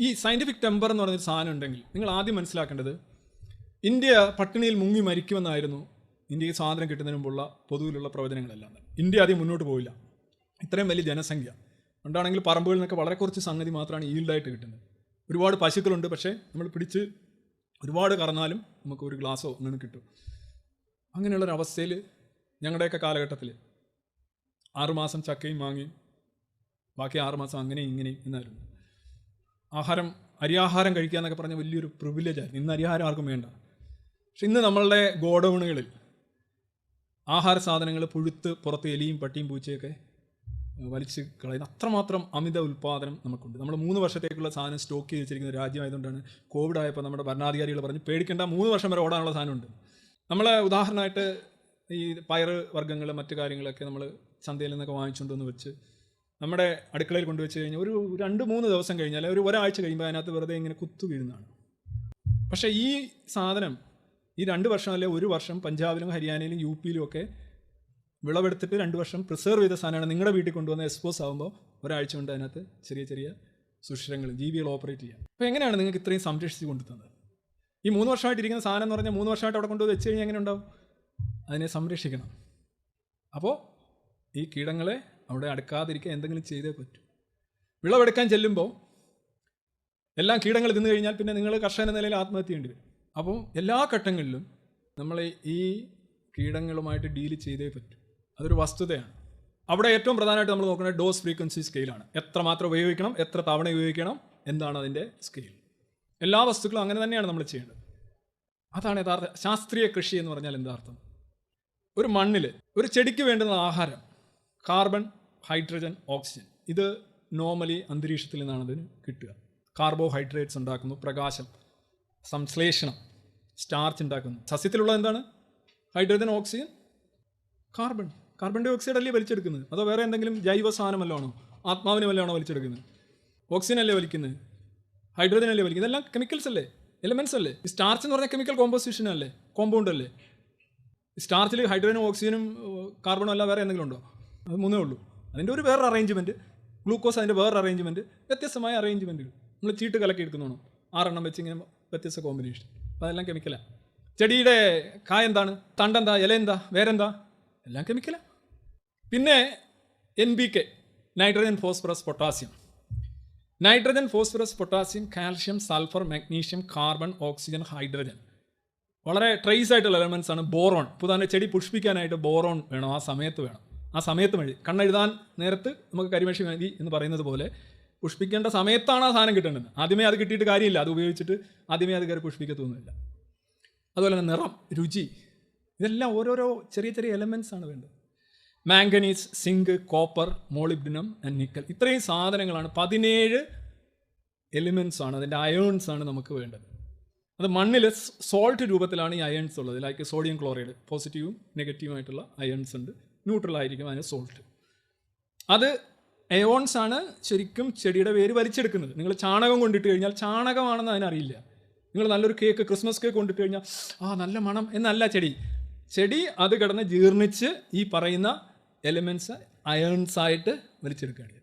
ഈ scientific temper എന്ന് പറഞ്ഞൊരു സാധനം ഉണ്ടെങ്കിൽ നിങ്ങൾ ആദ്യം മനസ്സിലാക്കേണ്ടത് ഇന്ത്യ പട്ടിണിയിൽ മുങ്ങി മരിക്കുമെന്നായിരുന്നു ഇന്ത്യയ്ക്ക് സ്വാതന്ത്ര്യം കിട്ടുന്നതിന് മുമ്പുള്ള പൊതുവിലുള്ള പ്രവചനങ്ങളെല്ലാം. ഇന്ത്യ ആദ്യം മുന്നോട്ട് പോയില്ല ഇത്രയും വലിയ ജനസംഖ്യ. ഉണ്ടാണെങ്കിൽ പറമ്പുകളിൽ നിന്നൊക്കെ വളരെ കുറച്ച് സംഗതി മാത്രമാണ് ഈൽഡായിട്ട് കിട്ടുന്നത്. ഒരുപാട് പശുക്കളുണ്ട് പക്ഷേ നമ്മൾ പിടിച്ച് ഒരുപാട് കറന്നാലും നമുക്ക് ഒരു ഗ്ലാസ്സോ അങ്ങനെ കിട്ടും. അങ്ങനെയുള്ളൊരവസ്ഥയിൽ ഞങ്ങളുടെയൊക്കെ കാലഘട്ടത്തിൽ ആറുമാസം ചക്കയും വാങ്ങി ബാക്കി ആറുമാസം അങ്ങനെയും ഇങ്ങനെയും എന്നായിരുന്നു. ആഹാരം അരിയാഹാരം കഴിക്കുക എന്നൊക്കെ പറഞ്ഞ വലിയൊരു പ്രിവിലേജായിരുന്നു ഇന്ന് അരിയാഹാരം ആർക്കും വേണ്ട. പക്ഷെ ഇന്ന് നമ്മളുടെ ഗോഡൗണുകളിൽ ആഹാര സാധനങ്ങൾ പുഴുത്ത് പുറത്ത് എലിയും പട്ടിയും പൂച്ചയൊക്കെ വലിച്ച് കളയുന്ന അത്രമാത്രം അമിത ഉൽപ്പാദനം നമുക്കുണ്ട്. നമ്മൾ മൂന്ന് വർഷത്തേക്കുള്ള സാധനം സ്റ്റോക്ക് ചെയ്ത് വെച്ചിരിക്കുന്ന രാജ്യമായതുകൊണ്ടാണ് കോവിഡ് ആയപ്പോൾ നമ്മുടെ ഭരണാധികാരികൾ പറഞ്ഞ് പേടിക്കേണ്ട മൂന്ന് വർഷം വരെ ഓടാനുള്ള സാധനമുണ്ട്. നമ്മൾ ഉദാഹരണമായിട്ട് ഈ പയർ വർഗങ്ങൾ മറ്റു കാര്യങ്ങളൊക്കെ നമ്മൾ ചന്തയിൽ നിന്നൊക്കെ വാങ്ങിച്ചുകൊണ്ടുവന്ന് വെച്ച് നമ്മുടെ അടുക്കളയിൽ കൊണ്ടുവച്ച് കഴിഞ്ഞാൽ ഒരു രണ്ട് മൂന്ന് ദിവസം കഴിഞ്ഞാൽ ഒരു ഒരാഴ്ച കഴിയുമ്പോൾ അതിനകത്ത് വെറുതെ ഇങ്ങനെ കുത്തു വീഴുന്നതാണ്. പക്ഷേ ഈ സാധനം ഈ രണ്ട് വർഷം അല്ലെ ഒരു വർഷം പഞ്ചാബിലും ഹരിയാനയിലും യു പിയിലും ഒക്കെ വിളവെടുത്തിട്ട് രണ്ട് വർഷം പ്രിസർവ് ചെയ്ത സാധനമാണ് നിങ്ങളുടെ വീട്ടിൽ കൊണ്ടുവന്ന എക്സ്പോസ് ആകുമ്പോൾ ഒരാഴ്ച കൊണ്ട് അതിനകത്ത് ചെറിയ ചെറിയ സുഷിരങ്ങൾ ജീവികൾ ഓപ്പറേറ്റ് ചെയ്യാം. അപ്പോൾ എങ്ങനെയാണ് നിങ്ങൾക്ക് ഇത്രയും സംരക്ഷിച്ച് കൊണ്ടുതന്നത്? ഈ മൂന്ന് വർഷമായിട്ട് ഇരിക്കുന്ന സാധനം എന്ന് പറഞ്ഞാൽ മൂന്ന് വർഷമായിട്ട് അവിടെ കൊണ്ടുവന്ന് വെച്ച് കഴിഞ്ഞാൽ എങ്ങനെ ഉണ്ടാവും? അതിനെ സംരക്ഷിക്കണം. അപ്പോൾ ഈ കീടങ്ങളെ അവിടെ അടുക്കാതിരിക്കാൻ എന്തെങ്കിലും ചെയ്തേ പറ്റൂ. വിളവെടുക്കാൻ ചെല്ലുമ്പോൾ എല്ലാം കീടങ്ങൾ തിന്നു കഴിഞ്ഞാൽ പിന്നെ നിങ്ങൾ കർഷകൻ എന്ന നിലയിൽ ആത്മഹത്യ ചെയ്യേണ്ടി വരും. അപ്പോൾ എല്ലാ ഘട്ടങ്ങളിലും നമ്മൾ ഈ കീടങ്ങളുമായിട്ട് ഡീൽ ചെയ്തേ പറ്റൂ. അതൊരു വസ്തുതയാണ്. അവിടെ ഏറ്റവും പ്രധാനമായിട്ട് നമ്മൾ നോക്കുന്നത് ഡോസ് ഫ്രീക്വൻസി സ്കെയിലാണ്. എത്ര മാത്രം ഉപയോഗിക്കണം എത്ര തവണ ഉപയോഗിക്കണം എന്താണ് അതിന്റെ സ്കെയിൽ. എല്ലാ വസ്തുക്കളും അങ്ങനെ തന്നെയാണ് നമ്മൾ ചെയ്യേണ്ടത്. അതാണ് യഥാർത്ഥ ശാസ്ത്രീയ കൃഷി എന്ന് പറഞ്ഞാൽ എന്താർത്ഥം ഒരു മണ്ണിൽ ഒരു ചെടിക്ക് വേണ്ടുന്ന ആഹാരം കാർബൺ ഹൈഡ്രജൻ ഓക്സിജൻ. ഇത് നോർമലി അന്തരീക്ഷത്തിൽ നിന്നാണ് അതിന് കിട്ടുക. കാർബോഹൈഡ്രേറ്റ്സ് ഉണ്ടാക്കുന്നു പ്രകാശം സംശ്ലേഷണം സ്റ്റാർച്ച് ഉണ്ടാക്കുന്നു. സസ്യത്തിലുള്ളത് എന്താണ്? Hydrogen oxygen carbon carbon dioxide അല്ലേ വലിച്ചെടുക്കുന്നത്? അതോ വേറെ എന്തെങ്കിലും ജൈവ സാധനം വല്ലതാണോ ആത്മാവിനെ വല്ലതാണോ വലിച്ചെടുക്കുന്നത്? ഓക്സിജൻ അല്ലേ വലിക്കുന്നത്? ഹൈഡ്രജൻ അല്ലേ വലിക്കുന്നത്? എല്ലാം കെമിക്കൽസ് അല്ലേ? എലമെൻസ് അല്ലേ? സ്റ്റാർച്ച് എന്ന് പറഞ്ഞാൽ കെമിക്കൽ കോമ്പോസിഷൻ അല്ലേ? കോമ്പൗണ്ട് അല്ലേ? സ്റ്റാർച്ചിൽ ഹൈഡ്രജനും ഓക്സിജനും കാർബണും അല്ല വേറെ എന്തെങ്കിലും ഉണ്ടോ? അത് മൂന്നേ ഉള്ളൂ. അതിന്റെ ഒരു വേറെ അറേഞ്ച്മെന്റ് ഗ്ലൂക്കോസ് അതിന്റെ വേറെ അറേഞ്ച്മെന്റ് വ്യത്യസ്തമായ അറേഞ്ച്മെന്റുകൾ നമ്മൾ ചീട്ട് കലക്കി എടുക്കുന്നതാണ്. ആറെണ്ണം വെച്ച് ഇങ്ങനെ വ്യത്യസ്ത കോമ്പിനേഷൻ അപ്പോൾ അതെല്ലാം കെമിക്കലാണ് ചെടിയുടെ കായ എന്താണ്? തണ്ടെന്താ ഇല എന്താ? വേരെന്താ? എല്ലാം കെമിക്കലാണ് പിന്നെ N B K nitrogen phosphorus potassium nitrogen phosphorus potassium calcium sulphur magnesium carbon oxygen hydrogen വളരെ ട്രേസ് ആയിട്ടുള്ള എലമെൻസ് ആണ് ബോറോൺ പുതാനെ ചെടി പുഷ്പിക്കാനായിട്ട് ബോറോൺ വേണം. ആ സമയത്ത് വേണം. ആ സമയത്ത് വഴി. കണ്ണെഴുതാൻ നേരത്ത് നമുക്ക് കരിമേഷി മതി എന്ന് പറയുന്നത് പോലെ പുഷ്പിക്കേണ്ട സമയത്താണ് ആ സാധനം കിട്ടേണ്ടത്. ആദ്യമേ അത് കിട്ടിയിട്ട് കാര്യമില്ല. അത് ഉപയോഗിച്ചിട്ട് ആദ്യമേ അത് കയറി പുഷ്പിക്കത്തൊന്നുമില്ല. അതുപോലെ തന്നെ നിറം രുചി ഇതെല്ലാം ഓരോരോ ചെറിയ ചെറിയ എലമെൻസ് ആണ് വേണ്ടത്. Manganese zinc copper molybdenum and nickel ഇത്രയും സാധനങ്ങളാണ്. പതിനേഴ് എലിമെൻസ് ആണ്. അതിന്റെ അയേൺസ് ആണ് നമുക്ക് വേണ്ടത്. അത് മണ്ണിൽ സോൾട്ട് രൂപത്തിലാണ് ഈ അയേൺസ് ഉള്ളത്. ലൈക്ക് സോഡിയം ക്ലോറൈഡ് പോസിറ്റീവും നെഗറ്റീവുമായിട്ടുള്ള അയേൺസ് ഉണ്ട്. ന്യൂട്രൽ ആയിരിക്കും അതിന് സോൾട്ട് അത് എയോൺസ് ആണ് ശരിക്കും ചെടിയുടെ വേര് വലിച്ചെടുക്കുന്നത്. നിങ്ങൾ ചാണകം കൊണ്ടിട്ട് കഴിഞ്ഞാൽ ചാണകമാണെന്ന് അതിനറിയില്ല. നിങ്ങൾ നല്ലൊരു കേക്ക് ക്രിസ്മസ് കേക്ക് കൊണ്ടിട്ട് കഴിഞ്ഞാൽ ആ നല്ല മണം എന്നല്ല ചെടി. ചെടി അത് കിടന്ന് ജീർണിച്ച് ഈ പറയുന്ന എലിമെന്റ്സ് അയൺസ് ആയിട്ട് വലിച്ചെടുക്കുകയാണ്.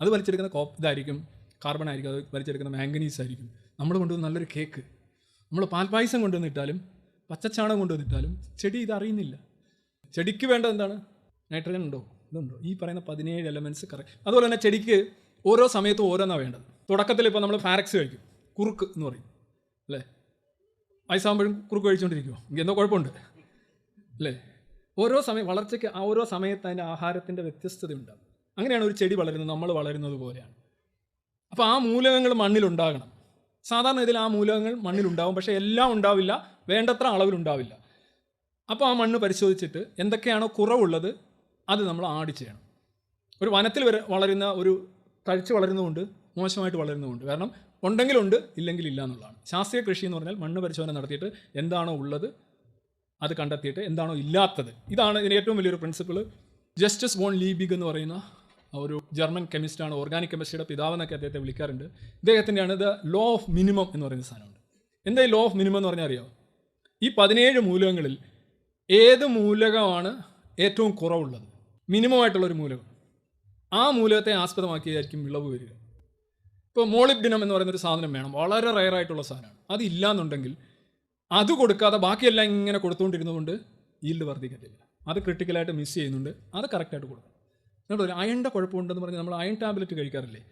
അത് വലിച്ചെടുക്കുന്ന കോപ്പ് ഇതായിരിക്കും കാർബൺ ആയിരിക്കും അത് വലിച്ചെടുക്കുന്ന മാംഗനീസ് ആയിരിക്കും. നമ്മൾ കൊണ്ടുവന്ന നല്ലൊരു കേക്ക് നമ്മൾ പാൽപ്പായസം കൊണ്ടുവന്നിട്ടാലും പച്ചച്ചാണകം കൊണ്ടുവന്നിട്ടാലും ചെടി ഇതറിയുന്നില്ല ചെടിക്ക് വേണ്ടത് എന്താണ്? നൈട്രജൻ ഉണ്ടോ? ഇതുണ്ടോ? ഈ പറയുന്ന പതിനേഴ് എലമെന്റ്സ് കറക്റ്റ് അതുപോലെ തന്നെ ചെടിക്ക് ഓരോ സമയത്തും ഓരോന്നാണ് വേണ്ടത്. തുടക്കത്തിൽ ഇപ്പോൾ നമ്മൾ ഫാരക്സ് കഴിക്കും. കുറുക്ക് എന്ന് പറയും. അല്ലേ? വയസ്സാകുമ്പോഴും കുറുക്ക് കഴിച്ചുകൊണ്ടിരിക്കുമോ എന്തോ കുഴപ്പമുണ്ട്. അല്ലേ? ഓരോ സമയം വളർച്ചയ്ക്ക് ആ ഓരോ സമയത്ത് അതിന്റെ ആഹാരത്തിന്റെ വ്യത്യസ്തത ഉണ്ടാകും അങ്ങനെയാണ് ഒരു ചെടി വളരുന്നത് നമ്മൾ വളരുന്നത് പോലെയാണ്. അപ്പോൾ ആ മൂലകങ്ങൾ മണ്ണിലുണ്ടാകണം സാധാരണ ഇതിൽ ആ മൂലകങ്ങൾ മണ്ണിലുണ്ടാവും പക്ഷേ എല്ലാം ഉണ്ടാവില്ല. വേണ്ടത്ര അളവിലുണ്ടാവില്ല അപ്പോൾ ആ മണ്ണ് പരിശോധിച്ചിട്ട് എന്തൊക്കെയാണോ കുറവുള്ളത് അത് നമ്മൾ ആഡ് ചെയ്യണം. ഒരു വനത്തിൽ വരെ വളരുന്ന ഒരു തഴച്ച് വളരുന്നതുകൊണ്ട് മോശമായിട്ട് വളരുന്നതുകൊണ്ട് കാരണം ഉണ്ടെങ്കിലുണ്ട് ഇല്ലെങ്കിൽ ഇല്ല എന്നുള്ളതാണ്. ശാസ്ത്രീയ കൃഷി എന്ന് പറഞ്ഞാൽ മണ്ണ് പരിശോധന നടത്തിയിട്ട് എന്താണോ ഉള്ളത് അത് കണ്ടെത്തിയിട്ട് എന്താണോ ഇല്ലാത്തത്. ഇതാണ് ഇതിന് ഏറ്റവും വലിയൊരു പ്രിൻസിപ്പിൾ ജസ്റ്റിസ് വോൺ ലീബിഗ് എന്ന് പറയുന്ന ഒരു ജർമ്മൻ കെമിസ്റ്റാണ് ഓർഗാനിക് കെമിസ്ട്രിയുടെ പിതാവ് എന്നൊക്കെ അദ്ദേഹത്തെ വിളിക്കാറുണ്ട്. ഇദ്ദേഹത്തിന്റെയാണ് ദ ലോ ഓഫ് മിനിമം എന്ന് പറയുന്ന സാധനമുണ്ട്. എന്താ ഈ ലോ ഓഫ് മിനിമം എന്ന് പറഞ്ഞാൽ അറിയാമോ ഈ പതിനേഴ് മൂലകങ്ങളിൽ ഏത് മൂലകമാണ് ഏറ്റവും കുറവുള്ളത്? മിനിമം ആയിട്ടുള്ളൊരു മൂലകം. ആ മൂലകത്തെ ആസ്പദമാക്കിയായിരിക്കും വിളവ് വരിക. ഇപ്പോൾ മോളിബ്ഡിനം എന്ന് പറയുന്ന ഒരു സാധനം വേണം. വളരെ റയർ ആയിട്ടുള്ള സാധനമാണ്. അത് ഇല്ലാന്നുണ്ടെങ്കിൽ അത് കൊടുക്കാതെ ബാക്കിയെല്ലാം ഇങ്ങനെ കൊടുത്തുകൊണ്ടിരുന്നതുകൊണ്ട് ഈൽഡ് വർദ്ധിക്കത്തില്ല. അത് ക്രിട്ടിക്കലായിട്ട് മിസ് ചെയ്യുന്നുണ്ട്. അത് കറക്റ്റായിട്ട് കൊടുക്കണം. എന്നിട്ട് ഒരു അയണിന്റെ കുഴപ്പമുണ്ടെന്ന് പറഞ്ഞാൽ നമ്മൾ അയൺ ടാബ്ലറ്റ് കഴിക്കാറില്ലേ?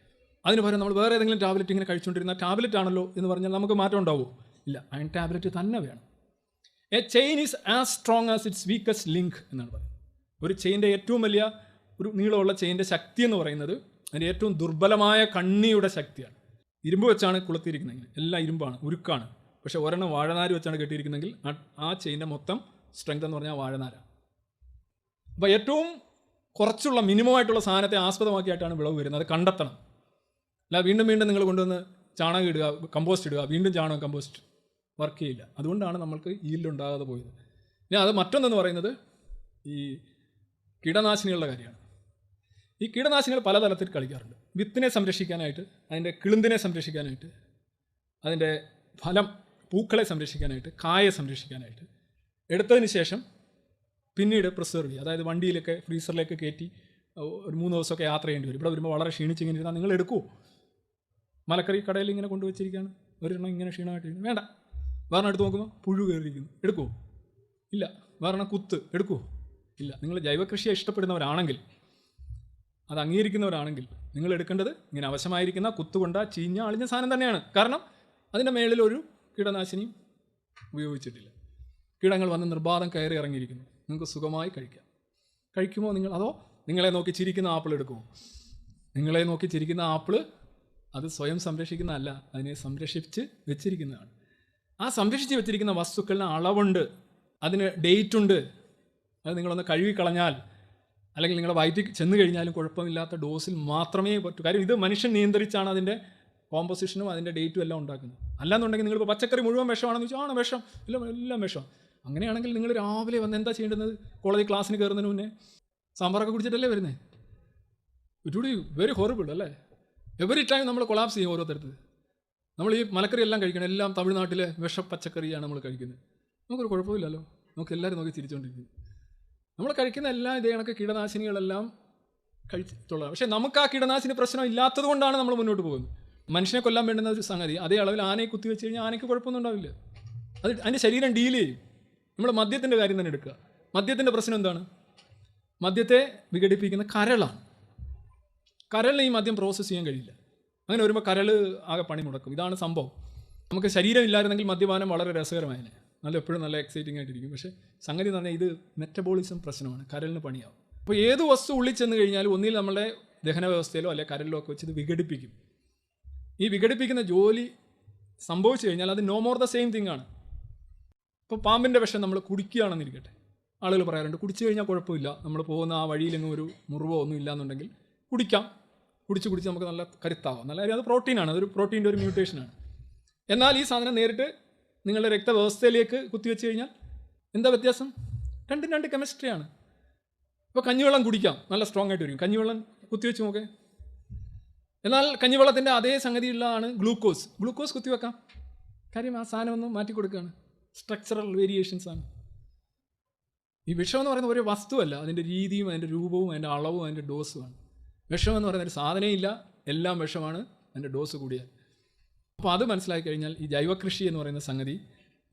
അതിന് പകരം നമ്മൾ വേറെ ഏതെങ്കിലും ടാബ്ലറ്റ് ഇങ്ങനെ കഴിച്ചുകൊണ്ടിരുന്ന ടാബ്ലറ്റ് ആണല്ലോ എന്ന് പറഞ്ഞാൽ നമുക്ക് മാറ്റം ഉണ്ടാവുമോ ഇല്ല. അയൺ ടാബ്ലറ്റ് തന്നെ വേണം. A chain is as strong as its weakest link എന്നാണ് പറയുന്നത്. ഒരു ചെയിന്റെ ഏറ്റവും വലിയ ഒരു നീളമുള്ള ചെയിന്റെ ശക്തി എന്ന് പറയുന്നത് അതിന്റെ ഏറ്റവും ദുർബലമായ കണ്ണിയുടെ ശക്തിയാണ്. ഇരുമ്പ് വെച്ചാണ് കുളത്തിയിരിക്കുന്നത് എല്ലാം ഇരുമ്പാണ് ഉരുക്കാണ്. പക്ഷേ ഒരെണ്ണം വാഴനാര് വെച്ചാണ് കെട്ടിയിരിക്കുന്നതെങ്കിൽ ആ- ചെയിന്റെ മൊത്തം സ്ട്രെങ്ത് എന്ന് പറഞ്ഞാൽ വാഴനാരാണ്. അപ്പോൾ ഏറ്റവും കുറച്ചുള്ള മിനിമം ആയിട്ടുള്ള സാധനത്തെ ആസ്പദമാക്കിയിട്ടാണ് വിളവ് വരുന്നത് അത് കണ്ടെത്തണം. അല്ല വീണ്ടും വീണ്ടും നിങ്ങൾ കൊണ്ടുവന്ന് ചാണകം ഇടുക കമ്പോസ്റ്റ് ഇടുക വീണ്ടും ചാണകം കമ്പോസ്റ്റ് വർക്ക് ചെയ്യില്ല. അതുകൊണ്ടാണ് നമ്മൾക്ക് ഈൽഡ് ഉണ്ടാകാതെ പോയത്. ഇനി അത് മറ്റൊന്നെന്ന് പറയുന്നത് ഈ കീടനാശിനികളുടെ കാര്യമാണ്. ഈ കീടനാശിനികൾ പലതരത്തിൽ കളിക്കാറുണ്ട്. വിത്തിനെ സംരക്ഷിക്കാനായിട്ട് അതിന്റെ കിളുന്തിനെ സംരക്ഷിക്കാനായിട്ട് അതിന്റെ ഫലം പൂക്കളെ സംരക്ഷിക്കാനായിട്ട് കായെ സംരക്ഷിക്കാനായിട്ട് എടുത്തതിന് ശേഷം പിന്നീട് പ്രിസർവ് ചെയ്യുക. അതായത് വണ്ടിയിലൊക്കെ ഫ്രീസറിലേക്ക് കയറ്റി ഒരു മൂന്ന് ദിവസമൊക്കെ യാത്ര ചെയ്യേണ്ടി വരും. ഇവിടെ വരുമ്പോൾ വളരെ ക്ഷീണിച്ചിങ്ങനെ ഇരുന്നാൽ നിങ്ങൾ എടുക്കുമോ മലക്കറി കടയിൽ ഇങ്ങനെ കൊണ്ടുവച്ചിരിക്കുകയാണ് ഒരെണ്ണം ഇങ്ങനെ ക്ഷീണമായിട്ട്. വേണ്ട. വേറെ എടുത്ത് നോക്കുമ്പോൾ പുഴു കയറിയിരിക്കുന്നു. എടുക്കുമോ ഇല്ല. വേറെ കുത്ത്. എടുക്കുമോ ഇല്ല. നിങ്ങൾ ജൈവകൃഷിയെ ഇഷ്ടപ്പെടുന്നവരാണെങ്കിൽ അത് അംഗീകരിക്കുന്നവരാണെങ്കിൽ നിങ്ങൾ എടുക്കേണ്ടത് ഇങ്ങനെ അവശമായിരിക്കുന്ന കുത്തുകൊണ്ട ചീഞ്ഞ അളിഞ്ഞ സാധനം തന്നെയാണ്. കാരണം അതിന്റെ മേളിൽ ഒരു കീടനാശിനിയും ഉപയോഗിച്ചിട്ടില്ല. കീടങ്ങൾ വന്ന് നിർബാധം കയറി ഇറങ്ങിയിരിക്കുന്നു. നിങ്ങൾക്ക് സുഖമായി കഴിക്കാം. കഴിക്കുമോ നിങ്ങൾ? അതോ നിങ്ങളെ നോക്കി ചിരിക്കുന്ന ആപ്പിൾ എടുക്കുമോ? നിങ്ങളെ നോക്കി ചിരിക്കുന്ന ആപ്പിൾ അത് സ്വയം സംരക്ഷിക്കുന്നതല്ല അതിനെ സംരക്ഷിച്ച് വെച്ചിരിക്കുന്നതാണ്. ആ സംരക്ഷിച്ച് വെച്ചിരിക്കുന്ന വസ്തുക്കളിന് അളവുണ്ട്. അതിന് ഡേറ്റ് ഉണ്ട്. അത് നിങ്ങളൊന്ന് കഴുകി കളഞ്ഞാൽ അല്ലെങ്കിൽ നിങ്ങളുടെ വയറ്റിൽ ചെന്ന് കഴിഞ്ഞാലും കുഴപ്പമില്ലാത്ത ഡോസിൽ മാത്രമേ പറ്റൂ. കാര്യം ഇത് മനുഷ്യൻ നിയന്ത്രിച്ചാണ് അതിന്റെ കോമ്പോസിഷനും അതിന്റെ ഡേറ്റും എല്ലാം ഉണ്ടാക്കുന്നത്. അല്ലാന്നുണ്ടെങ്കിൽ നിങ്ങളിപ്പോൾ പച്ചക്കറി മുഴുവൻ വിഷമാണെന്ന് വെച്ചാൽ ആണ് വിഷം? എല്ലാം എല്ലാം വിഷം. അങ്ങനെയാണെങ്കിൽ നിങ്ങൾ രാവിലെ വന്ന് എന്താ ചെയ്യേണ്ടത് കോളേജ് ക്ലാസ്സിന് കയറുന്നതിന് മുന്നേ സാമ്പാറൊക്കെ കുടിച്ചിട്ടല്ലേ വരുന്നത് ഇറ്റ് വെരി ഹോറിബിൾ അല്ലേ? എവറി ടൈം നമ്മൾ കൊളാപ്സ് ചെയ്യും ഓരോരുത്തരത്ത് നമ്മൾ ഈ മലക്കറി എല്ലാം കഴിക്കണം. എല്ലാം തമിഴ്നാട്ടിലെ വിഷ പച്ചക്കറിയാണ് നമ്മൾ കഴിക്കുന്നത്. നമുക്കൊരു കുഴപ്പമില്ലല്ലോ. നമുക്ക് എല്ലാവരും നോക്കി ചിരിച്ചുകൊണ്ടിരിക്കുന്നു നമ്മൾ കഴിക്കുന്ന എല്ലാ ഇതേ കണക്ക് കീടനാശിനികളെല്ലാം കഴിച്ചിട്ടുള്ളതാണ് പക്ഷേ നമുക്ക് ആ കീടനാശിനി പ്രശ്നം ഇല്ലാത്തത് കൊണ്ടാണ് നമ്മൾ മുന്നോട്ട് പോകുന്നത്. മനുഷ്യനെ കൊല്ലാൻ വേണ്ടുന്ന ഒരു സംഗതി അതേ അളവിൽ ആനയെ കുത്തി വെച്ച് കഴിഞ്ഞാൽ ആനയ്ക്ക് കുഴപ്പമൊന്നും ഉണ്ടാവില്ല. അത് അതിന്റെ ശരീരം ഡീൽ ചെയ്യും. നമ്മൾ മദ്യത്തിന്റെ കാര്യം തന്നെ എടുക്കുക. മദ്യത്തിന്റെ പ്രശ്നം എന്താണ്? മദ്യത്തെ വിഘടിപ്പിക്കുന്ന കരളാണ്. കരളിന് ഈ മദ്യം പ്രോസസ്സ് ചെയ്യാൻ കഴിയില്ല. അങ്ങനെ വരുമ്പോൾ കരൾ ആകെ പണി മുടക്കും ഇതാണ് സംഭവം. നമുക്ക് ശരീരം ഇല്ലായിരുന്നെങ്കിൽ മദ്യപാനം വളരെ രസകരമായതിനെ നല്ല എപ്പോഴും നല്ല എക്സൈറ്റിംഗ് ആയിട്ടിരിക്കും. പക്ഷേ സംഗതി എന്ന് പറഞ്ഞാൽ ഇത് മെറ്റബോളിസം പ്രശ്നമാണ്. കരലിന് പണിയാവും. അപ്പോൾ ഏത് വസ്തു ഉള്ളിൽ ചെന്ന് കഴിഞ്ഞാലും ഒന്നിൽ നമ്മുടെ ദഹന വ്യവസ്ഥയിലോ അല്ലെങ്കിൽ കരലിലോ ഒക്കെ വെച്ച് ഇത് വിഘടിപ്പിക്കും. ഈ വിഘടിപ്പിക്കുന്ന ജോലി സംഭവിച്ചു കഴിഞ്ഞാൽ അത് no more the same thing ആണ്. ഇപ്പോൾ പാമ്പിന്റെ വിഷം നമ്മൾ കുടിക്കുകയാണെന്നിരിക്കട്ടെ. ആളുകൾ പറയാറുണ്ട് കുടിച്ചു കഴിഞ്ഞാൽ കുഴപ്പമില്ല. നമ്മൾ പോകുന്ന ആ വഴിയിലെങ്ങും ഒരു മുറിവോ ഒന്നും ഇല്ലാന്നുണ്ടെങ്കിൽ കുടിക്കാം. കുടിച്ച് കുടിച്ച് നമുക്ക് നല്ല കരുത്താവാം. നല്ല കാര്യം അത് പ്രോട്ടീനാണ് അതൊരു പ്രോട്ടീന്റെ ഒരു മ്യൂട്ടേഷനാണ് എന്നാൽ ഈ സാധനം നേരിട്ട് നിങ്ങളുടെ രക്തവ്യവസ്ഥയിലേക്ക് കുത്തിവെച്ച് കഴിഞ്ഞാൽ എന്താ വ്യത്യാസം? രണ്ടും രണ്ട് കെമിസ്ട്രിയാണ് ഇപ്പോൾ കഞ്ഞിവെള്ളം കുടിക്കാം. നല്ല സ്ട്രോങ് ആയിട്ട് വരും. കഞ്ഞിവെള്ളം കുത്തിവെച്ച് നോക്കേ. എന്നാൽ കഞ്ഞിവെള്ളത്തിന്റെ അതേ സംഗതിയുള്ളതാണ് ഗ്ലൂക്കോസ് ഗ്ലൂക്കോസ് കുത്തിവെക്കാം. കാര്യം ആ സാധനം ഒന്ന് മാറ്റി കൊടുക്കുകയാണ് സ്ട്രക്ചറൽ വേരിയേഷൻസ് ആണ്. ഈ വിഷം എന്ന് പറയുന്ന ഒരു വസ്തുവല്ല. അതിന്റെ രീതിയും അതിന്റെ രൂപവും അതിന്റെ അളവും അതിന്റെ ഡോസുമാണ് വിഷം എന്ന് പറയുന്ന ഒരു സാധനമില്ല എല്ലാം വിഷമാണ്. അതിന്റെ ഡോസ് കൂടിയാൽ. അപ്പോൾ അത് മനസ്സിലാക്കി കഴിഞ്ഞാൽ ഈ ജൈവകൃഷി എന്ന് പറയുന്ന സംഗതി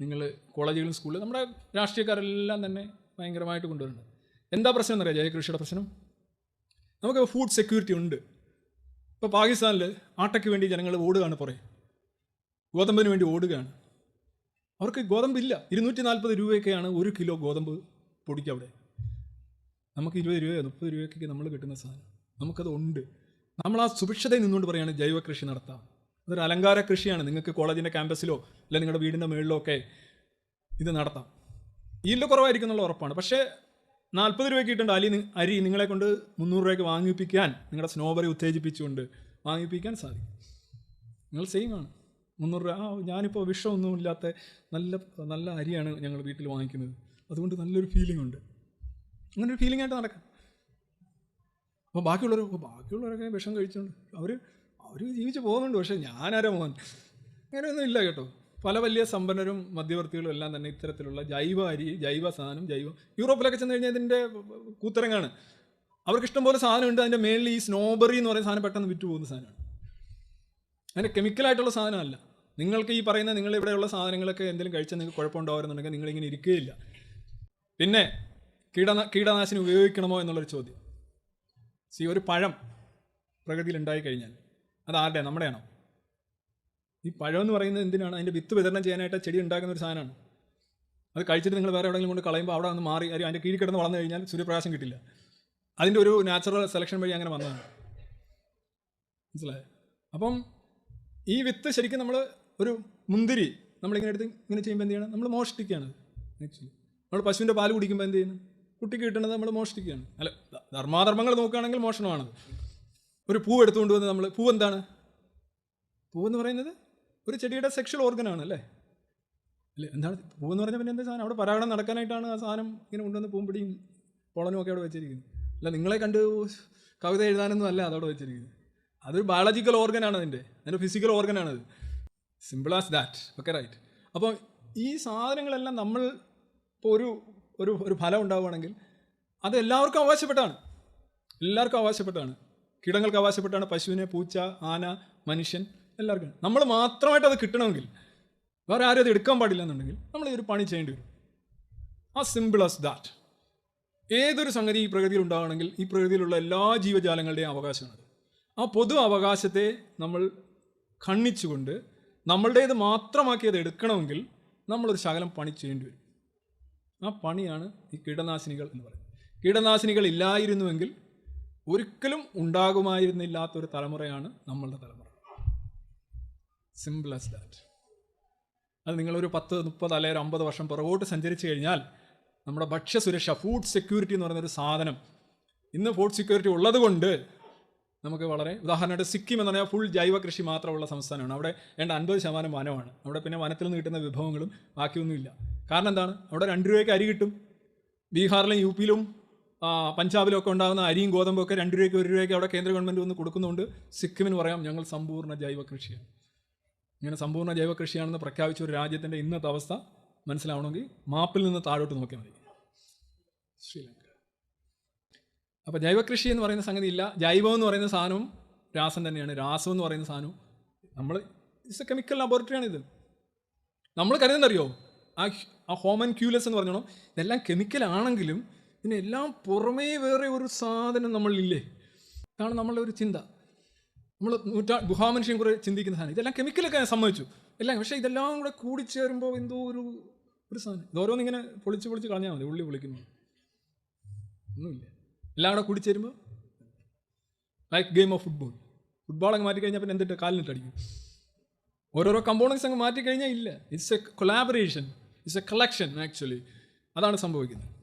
നിങ്ങൾ കോളേജുകളും സ്കൂളിലും നമ്മുടെ രാഷ്ട്രീയക്കാരെല്ലാം തന്നെ ഭയങ്കരമായിട്ട് കൊണ്ടുവരുന്നുണ്ട്. എന്താ പ്രശ്നം എന്നറിയാം ജൈവകൃഷിയുടെ പ്രശ്നം? നമുക്ക് ഫുഡ് സെക്യൂരിറ്റി ഉണ്ട്. ഇപ്പോൾ പാകിസ്ഥാനിൽ ആട്ടയ്ക്ക് വേണ്ടി ജനങ്ങൾ ഓടുകയാണ് പുറേ ഗോതമ്പിന് വേണ്ടി ഓടുകയാണ്. അവർക്ക് ഗോതമ്പില്ല ഇരുന്നൂറ്റി നാൽപ്പത് രൂപയൊക്കെയാണ് ഒരു കിലോ ഗോതമ്പ് പൊടിക്ക് അവിടെ. നമുക്ക് ഇരുപത് രൂപയോ മുപ്പത് രൂപയൊക്കെ നമ്മൾ കിട്ടുന്ന സാധനം. നമുക്കത് ഉണ്ട്. നമ്മൾ ആ സുഭിക്ഷതയിൽ നിന്നുകൊണ്ട് പറയുകയാണ് ജൈവ കൃഷി നടത്താം. അതൊരു അലങ്കാര കൃഷിയാണ്. നിങ്ങൾക്ക് കോളേജിന്റെ ക്യാമ്പസിലോ അല്ലെങ്കിൽ നിങ്ങളുടെ വീടിന്റെ മുകളിലോ ഒക്കെ ഇത് നടത്താം. ഈൽഡ് കുറവായിരിക്കും എന്നുള്ള ഉറപ്പാണ്. പക്ഷേ നാൽപ്പത് രൂപയ്ക്ക് കിട്ടേണ്ട അലി അരി നിങ്ങളെ കൊണ്ട് മുന്നൂറ് രൂപയ്ക്ക് വാങ്ങിപ്പിക്കാൻ നിങ്ങളുടെ സ്നോബറി ഉത്തേജിപ്പിച്ചുകൊണ്ട് വാങ്ങിപ്പിക്കാൻ സാധിക്കും. നിങ്ങൾ സെയിം ആണ്. മുന്നൂറ് രൂപ ആ ഞാനിപ്പോൾ വിഷമൊന്നുമില്ലാത്ത നല്ല നല്ല അരിയാണ് ഞങ്ങൾ വീട്ടിൽ വാങ്ങിക്കുന്നത്. അതുകൊണ്ട് നല്ലൊരു ഫീലിംഗ് ഉണ്ട്. അങ്ങനെ ഒരു ഫീലിംഗ് ആയിട്ട് നടക്കാം. അപ്പോൾ ബാക്കിയുള്ളവർ ബാക്കിയുള്ളവരൊക്കെ വിഷം കഴിച്ചുകൊണ്ട് അവർ അവർ ജീവിച്ച് പോകുന്നുണ്ട് പക്ഷേ ഞാനാരോ മോഹൻ അങ്ങനെയൊന്നും ഇല്ല കേട്ടോ. പല വലിയ സമ്പന്നരും മധ്യവർത്തികളും എല്ലാം തന്നെ ഇത്തരത്തിലുള്ള ജൈവ അരി ജൈവ സാധനം ജൈവ യൂറോപ്പിലൊക്കെ ചെന്ന് കഴിഞ്ഞാൽ ഇതിന്റെ കൂത്തരങ്ങാണ്. അവർക്ക് ഇഷ്ടംപോലെ സാധനം ഉണ്ട് അതിന്റെ മേളിൽ ഈ സ്നോബറി എന്ന് പറയുന്ന സാധനം പെട്ടെന്ന് വിറ്റ് പോകുന്ന സാധനമാണ് അതിന്റെ കെമിക്കലായിട്ടുള്ള സാധനമല്ല. നിങ്ങൾക്ക് ഈ പറയുന്ന നിങ്ങൾ ഇവിടെയുള്ള സാധനങ്ങളൊക്കെ എന്തെങ്കിലും കഴിച്ചാൽ നിങ്ങൾക്ക് കുഴപ്പമുണ്ടാവുന്നുണ്ടെങ്കിൽ നിങ്ങളിങ്ങനെ ഇരിക്കുകയില്ല. പിന്നെ കീടന കീടനാശിനി ഉപയോഗിക്കണമോ എന്നുള്ളൊരു ചോദ്യം. സി ഒരു പഴം പ്രകൃതിയിൽ ഉണ്ടായി കഴിഞ്ഞാൽ. അത് ആരുടെ നമ്മുടെയാണോ? ഈ പഴം എന്ന് പറയുന്നത് എന്തിനാണ്? അതിന്റെ വിത്ത് വിതരണം ചെയ്യാനായിട്ട് ചെടി ഉണ്ടാക്കുന്ന ഒരു സാധനമാണ്. അത് കഴിച്ചിട്ട് നിങ്ങൾ വേറെ എവിടെയെങ്കിലും കൊണ്ട് കളയുമ്പോൾ അവിടെ വന്ന് മാറി അതിന്റെ കീഴിൽ കിടന്ന് വളർന്നു കഴിഞ്ഞാൽ സൂര്യപ്രകാശം കിട്ടില്ല. അതിന്റെ ഒരു നാച്ചുറൽ സെലക്ഷൻ വഴി അങ്ങനെ വന്നതാണ്. മനസ്സിലായോ? അപ്പം ഈ വിത്ത് ശരിക്കും നമ്മൾ ഒരു മുന്തിരി നമ്മളിങ്ങനെ എടുത്ത് ഇങ്ങനെ ചെയ്യുമ്പോൾ എന്ത് ചെയ്യണം? നമ്മൾ മോഷ്ടിക്കുകയാണ്. ആക്ച്വലി നമ്മൾ പശുവിന്റെ പാൽ കുടിക്കുമ്പോൾ എന്ത് ചെയ്യുന്നു? കുട്ടിക്ക് കിട്ടുന്നത് നമ്മൾ മോഷ്ടിക്കുകയാണ്. അല്ല ധർമാധർമ്മങ്ങൾ നോക്കുകയാണെങ്കിൽ മോഷണമാണത്. ഒരു പൂ എടുത്തുകൊണ്ട് വന്ന് നമ്മൾ പൂ എന്താണ്? പൂ എന്ന് പറയുന്നത് ഒരു ചെടിയുടെ സെക്ഷൽ ഓർഗനാണ് അല്ലേ അല്ലേ എന്താണ് പൂ എന്ന് പറഞ്ഞാൽ പിന്നെ എന്താ സാധനം? അവിടെ പരാഗണം നടക്കാനായിട്ടാണ് ആ സാധനം ഇങ്ങനെ കൊണ്ടുവന്ന് പൂമ്പിടിയും പൊളനും ഒക്കെ അവിടെ വെച്ചിരിക്കുന്നത്. അല്ല നിങ്ങളെ കണ്ട് കവിത എഴുതാനൊന്നും അല്ല അതവിടെ വെച്ചിരിക്കുന്നത്. അതൊരു ബയോളജിക്കൽ ഓർഗനാണ് അതിന്റെ. അതിന്റെ physical ഓർഗനാണത് simple as that okay right അപ്പോൾ ഈ സാധനങ്ങളെല്ലാം നമ്മൾ ഇപ്പോൾ ഒരു ഒരു ഒരു ഫലം ഉണ്ടാവുകയാണെങ്കിൽ അത് എല്ലാവർക്കും അവകാശപ്പെട്ടാണ് എല്ലാവർക്കും അവകാശപ്പെട്ടാണ് കീടങ്ങൾക്ക് അവകാശപ്പെട്ടാണ് പശുവിനെ പൂച്ച ആന മനുഷ്യൻ എല്ലാവർക്കും. നമ്മൾ മാത്രമായിട്ട് അത് കിട്ടണമെങ്കിൽ വേറെ ആരും അത് എടുക്കാൻ പാടില്ല എന്നുണ്ടെങ്കിൽ നമ്മൾ ഒരു പണി ചെയ്യേണ്ടി വരും. ആ സിമ്പിൾ ആസ് ദാറ്റ് ഏതൊരു സംഗതി ഈ പ്രകൃതിയിൽ ഉണ്ടാകണമെങ്കിൽ ഈ പ്രകൃതിയിലുള്ള എല്ലാ ജീവജാലങ്ങളുടെയും അവകാശമാണ്. ആ പൊതു അവകാശത്തെ നമ്മൾ ഖണ്ണിച്ചുകൊണ്ട് നമ്മളുടേത് മാത്രമാക്കി അത് എടുക്കണമെങ്കിൽ നമ്മളൊരു ശകലം പണി ചെയ്യേണ്ടി വരും. ആ പണിയാണ് ഈ കീടനാശിനികൾ എന്ന് പറയുന്നത്. കീടനാശിനികൾ ഇല്ലായിരുന്നുവെങ്കിൽ ഒരിക്കലും ഉണ്ടാകുമായിരുന്നില്ലാത്തൊരു തലമുറയാണ് നമ്മളുടെ തലമുറ. സിമ്പിൾ ആസ് ദാറ്റ് അത് നിങ്ങളൊരു പത്ത് മുപ്പത് അല്ലെങ്കിൽ അമ്പത് വർഷം പുറകോട്ട് സഞ്ചരിച്ചു കഴിഞ്ഞാൽ നമ്മുടെ ഭക്ഷ്യസുരക്ഷ ഫുഡ് സെക്യൂരിറ്റി എന്ന് പറയുന്നൊരു സാധനം ഇന്ന് ഫുഡ് സെക്യൂരിറ്റി ഉള്ളത് കൊണ്ട് നമുക്ക് വളരെ ഉദാഹരണമായിട്ട് സിക്കിം എന്ന് പറഞ്ഞാൽ ഫുൾ ജൈവ കൃഷി മാത്രമുള്ള സംസ്ഥാനമാണ്. അവിടെ രണ്ട് അൻപത് ശതമാനം വനമാണ്. അവിടെ പിന്നെ വനത്തിൽ നിന്ന് കിട്ടുന്ന വിഭവങ്ങളും ബാക്കിയൊന്നുമില്ല. കാരണം എന്താണ്? അവിടെ രണ്ട് രൂപയ്ക്ക് അരി കിട്ടും. ബീഹാറിലും യു പിയിലും ആ, പഞ്ചാബിലും ഒക്കെ ഉണ്ടാകുന്ന അരിയും ഗോതമ്പൊക്കെ രണ്ട് രൂപയ്ക്ക് ഒരു രൂപയ്ക്ക് അവിടെ കേന്ദ്ര ഗവൺമെന്റ് വന്ന് കൊടുക്കുന്നുണ്ട്. സിക്കിമിന് പറയാം ഞങ്ങൾ സമ്പൂർണ ജൈവ കൃഷിയാണ്. ഇങ്ങനെ സമ്പൂർണ ജൈവ കൃഷിയാണെന്ന് പ്രഖ്യാപിച്ച ഒരു രാജ്യത്തിന്റെ ഇന്നത്തെ അവസ്ഥ മനസ്സിലാവണമെങ്കിൽ മാപ്പിൽ നിന്ന് താഴോട്ട് നോക്കിയാൽ മതി. ശ്രീലങ്ക. അപ്പോൾ ജൈവകൃഷി എന്ന് പറയുന്ന സംഗതി ഇല്ല. ജൈവം എന്ന് പറയുന്ന സാധനവും രാസം തന്നെയാണ്. രാസം എന്ന് പറയുന്ന സാധനവും നമ്മൾ ഇറ്റ്സ് എ കെമിക്കൽ ഇത്. നമ്മൾ കരുതുന്നറിയോ ആ ഹോമൻ ക്യൂലസ് എന്ന് പറഞ്ഞോളൂ ഇതെല്ലാം കെമിക്കൽ ആണെങ്കിലും ഇതിനെല്ലാം പുറമേ വേറെ ഒരു സാധനം നമ്മളില്ലേ? ഇതാണ് നമ്മളുടെ ഒരു ചിന്ത. നമ്മൾ നൂറ്റാ ഗുഹാമനുഷ്യൻ കുറെ ചിന്തിക്കുന്ന സാധനം. ഇതെല്ലാം കെമിക്കലൊക്കെ ഞാൻ സമ്മതിച്ചു എല്ലാം പക്ഷേ ഇതെല്ലാം കൂടെ കൂടിച്ചേരുമ്പോൾ എന്തോ ഒരു ഒരു സാധനം. ഇത് ഓരോന്നിങ്ങനെ പൊളിച്ച് പൊളിച്ച് കളഞ്ഞാൽ മതി. ഉള്ളി പൊളിക്കുന്നു ഒന്നുമില്ല. എല്ലാം കൂടെ കൂടിച്ചേരുമ്പോൾ ലൈക്ക് ഗെയിം ഓഫ് ഫുട്ബോൾ അങ്ങ് മാറ്റി കഴിഞ്ഞാൽ പിന്നെ എന്തിട്ട്? കാലിനിട്ട് അടിക്കും. ഓരോരോ കമ്പോണൻസ് അങ്ങ് മാറ്റി കഴിഞ്ഞാൽ ഇല്ല. It's a collaboration it's a collection actually അതാണ് സംഭവിക്കുന്നത്.